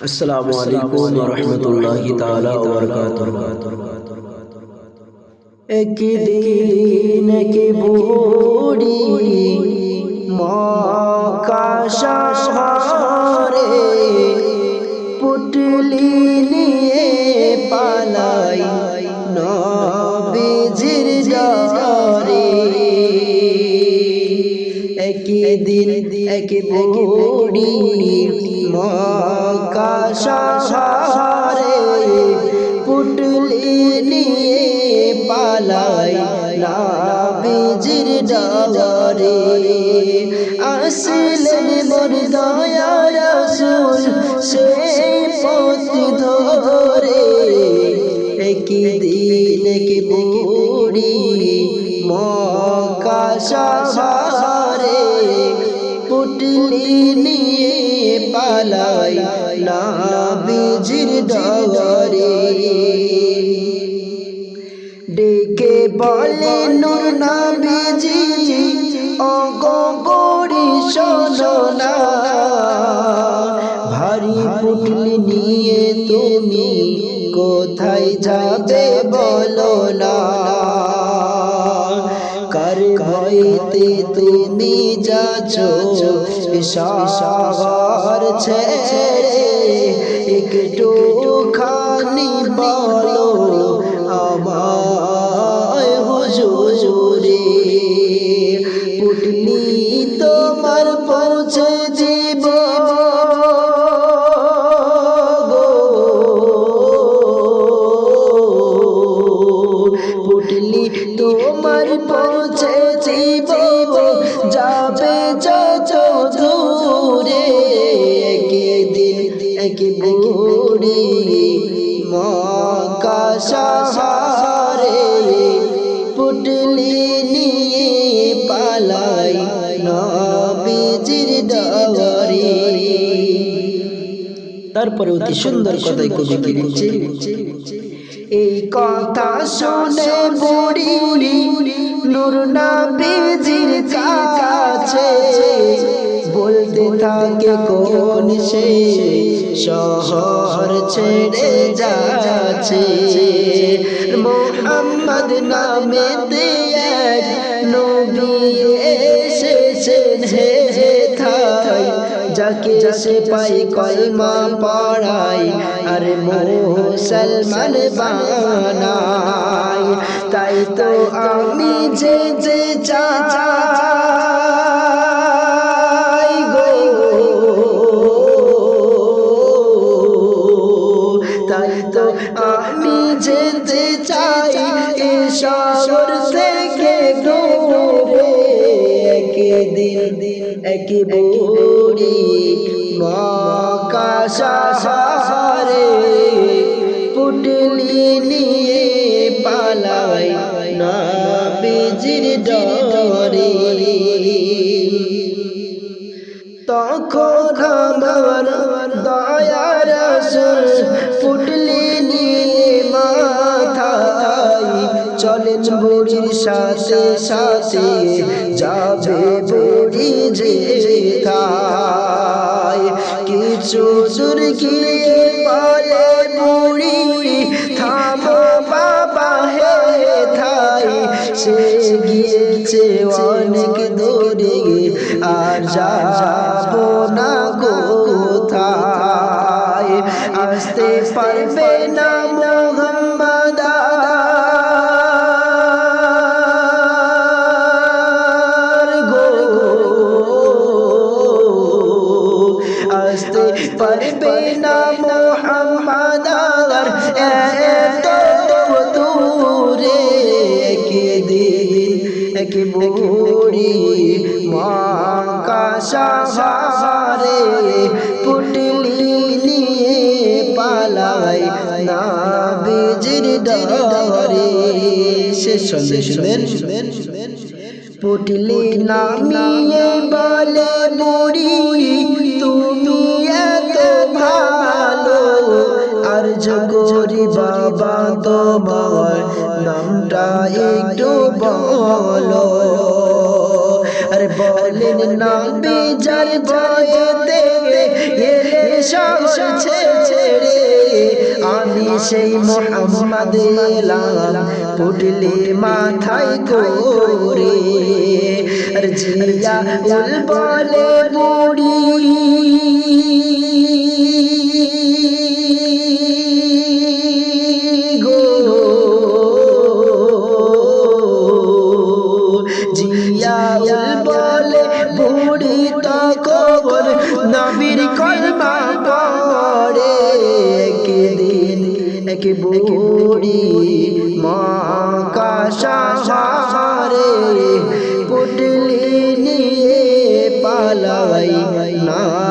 السلام علیکم ورحمۃ اللہ تعالیٰ وبرکاتہ۔ ایک دین کی بوڑی ماں کا شاہ বুড়ি মক্কা শহরে পুটলি নিয়ে পালাই নাবিজির ডরে আসলেন মোর দয়া রাসূল সেই পথ ধরে। একই দিন কি বুড়ি মক্কা শহরে পুটলি নিয়ে পালাই নাবিজির ডরে ডেকে বলে, নূর নাবিজি ও গো বড়ি সোনা ভারী পুটলি নিয়ে তুমি কোথায় যাবে বলো না। ভয়তে তুমি যাচ্ছ শহর ছেড়ে একটু খানি বলো। বুড়ি মক্কা শহরে পুটলি নিয়ে পালাই নবীজির ডরে তারপরে অতি সুন্দর কথাই কবি লিখছে এই কথা শুনে বুড়ি নূর নবীজির কাছে থাকে কোন সে শহর ছেড়ে যাচ্ছে? মোহাম্মদ নামে এক নবী এসেছেন হে থাই, যাকে সে পাই কলমা পড়াই আর মুসলমান বানাই তাই তো আমি যে যে চাই শহর থেকে দূরে একদিন এক বুড়ি মক্কা শহরে পুটলি নিয়ে পালাই না বিজির ডরে তখন আমার দয়ার ফুটলি বুড়ির সাথে সাথে যাবে বুড়ি যে থাই কিছু গিয়ে বলে বুড়ি, থামো বাবা হে থাই। সে গিয়েছে অনেক দূরে, আর যাব না কোথায়? আসতে পারবে না মোহাম্মদ আসতে পারবে না মোহাম্মদ এত দূরে একদিন এক বুড়ি মক্কা শহরে পুটলি নিয়ে পালাই না বিজির ডরে শেষ সন্দেশ পুটলি নামিয়ে বলে, বুড়ি, তুমি এত ভালো। আর করি বাবা তোমার নামটা একটু বলো। আরে বলেন না বেজার বয়েতে এলে সব ছেড়ে সেই মোহাম্মদ এলাম পুটলি মাথায় করে জিয়া বলে মুড়ি। এক বুড়ি মা কাশাহারে পুটলি নিয়ে পালাই। না